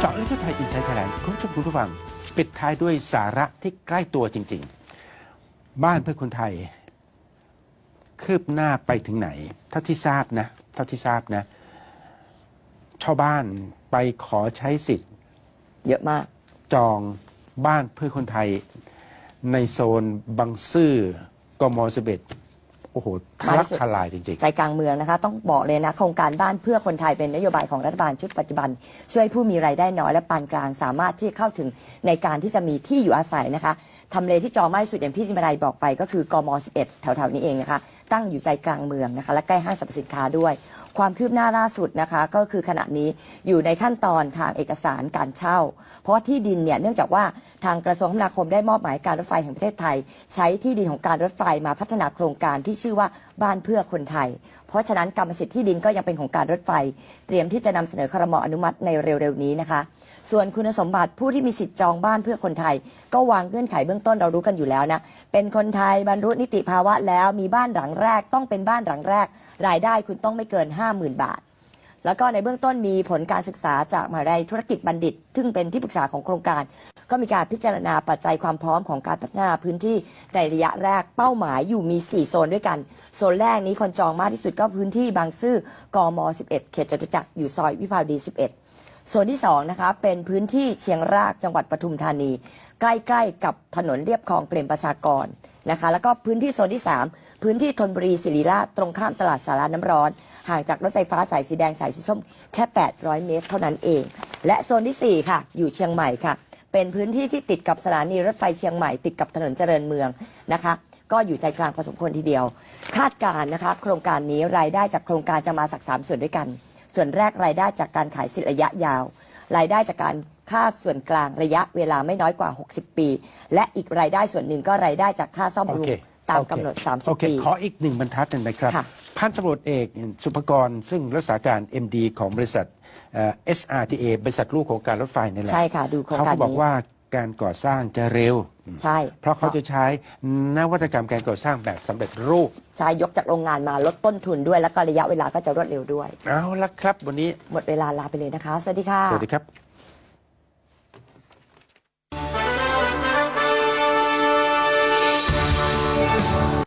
เจาะลึกทั่วไทยอินไซต์ไทยแลนด์คุณผู้ชมคุณผู้ฟัง ปิดท้ายด้วยสาระที่ใกล้ตัวจริง ๆ บ้านเพื่อคนไทย คืบหน้าไปถึงไหน เท่าที่ทราบนะ เท่าที่ทราบนะชาวบ้านไปขอใช้สิทธิ์ เยอะมาก จองบ้านเพื่อคนไทย ในโซนบางซื่อกมสเบ็ด โอ้โหทะลักทลายจริงใจกลางเมืองนะคะ ต้องบอกเลยนะ โครงการบ้านเพื่อคนไทยเป็นนโยบายของรัฐบาลชุดปัจจุบัน ช่วยผู้มีรายได้น้อยและปานกลางสามารถที่จะเข้าถึงในการที่จะมีที่อยู่อาศัยนะคะทำเลที่จองมากที่สุดอย่างพี่นิมรายบอกไป ก็คือกม 11 แถวๆนี้เองนะคะ ตั้งอยู่ใจกลางเมืองนะคะและใกล้ห้างสรรพสินค้าด้วย ความคืบหน้าล่าสุดนะคะก็คือขณะนี้อยู่ในขั้นตอนทางเอกสารการเช่า เพราะว่าที่ดินเนี่ยเนื่องจากว่าทางกระทรวงคมนาคมได้มอบหมายการรถไฟแห่งประเทศไทย ใช้ที่ดินของการรถไฟมาพัฒนาโครงการที่ชื่อว่าบ้านเพื่อคนไทย เพราะฉะนั้นกรรมสิทธิ์ที่ดินก็ยังเป็นของการรถไฟ เตรียมที่จะนำเสนอครมอนุมัติในเร็วๆนี้นะคะ ส่วนคุณสมบัติผู้ที่มีสิทธิ์จองบ้านเพื่อคนไทย ก็วางเงื่อนไขเบื้องต้นเรารู้กันอยู่แล้วนะ เป็นคนไทยบรรลุนิติภาวะแล้วมีบ้านหลังแรกต้องเป็นบ้านหลังแรก รายได้คุณต้องไม่เกิน 50,000 บาท แล้วก็ในเบื้องต้นมีผลการศึกษาจากมหาวิทยาลัยธุรกิจบัณฑิต ซึ่งเป็นที่ปรึกษาของโครงการ ก็มีการพิจารณาปัจจัยความพร้อมของการพัฒนาพื้นที่ในระยะแรกเป้าหมายอยู่มี 4 โซนด้วยกันโซนแรกนี้คนจองมากที่สุดก็พื้นที่บางซื่อกม 11 เขตจตุจักรอยู่ซอยวิภาวดี 11 โซนที่2นะคะเป็นพื้นที่เชียงรากจังหวัดปทุมธานี ใกล้ๆ กับถนนเรียบคลองเปรมประชากรนะคะแล้วก็พื้นที่โซนที่ 3 พื้นที่ธนบุรีศิริราชตรงข้ามตลาดสาราน้ำร้อน ห่างจากรถไฟฟ้าสายสีแดงสายสีส้มแค่ 800 เมตร เท่านั้นเอง และโซนที่ 4 ค่ะ อยู่เชียงใหม่ค่ะ เป็นพื้นที่ที่ติดกับสถานีรถไฟเชียงใหม่ติดกับถนนเจริญเมืองนะคะก็อยู่ใจกลางพอสมควรทีเดียว คาดการณ์นะคะ โครงการนี้รายได้จากโครงการจะมาสักสามส่วนด้วยกัน ส่วนแรกรายได้จากการขายสิทธิระยะยาว รายได้จากการค่าส่วนกลางระยะเวลาไม่น้อยกว่า 60 ปี และอีกรายได้ส่วนหนึ่งก็รายได้จากค่าซ่อมโอบำรุเคงตามโอเคกำหนดโอเค30ปีขออีกหนึ่งบรรทัดหนึ่งนะครับค่ะพันตำรวจเอกสุภกรซึ่งรักษาการ MD ของบริษัทเอ่อ SRTA บริษัทลูกของการรถไฟนี่แหละใช่ค่ะดูโครงเขาการก็บอกนี้ว่าการก่อสร้างจะเร็ว ใช่ เพราะเขาจะใช้นวัตกรรมการก่อสร้างแบบสำเร็จรูป ใช่ยกจากโรงงานมาลดต้นทุนด้วย แล้วก็ระยะเวลาก็จะรวดเร็วด้วย เอาละครับ วันนี้หมดเวลาลาไปเลยนะคะ สวัสดีค่ะ สวัสดีครับ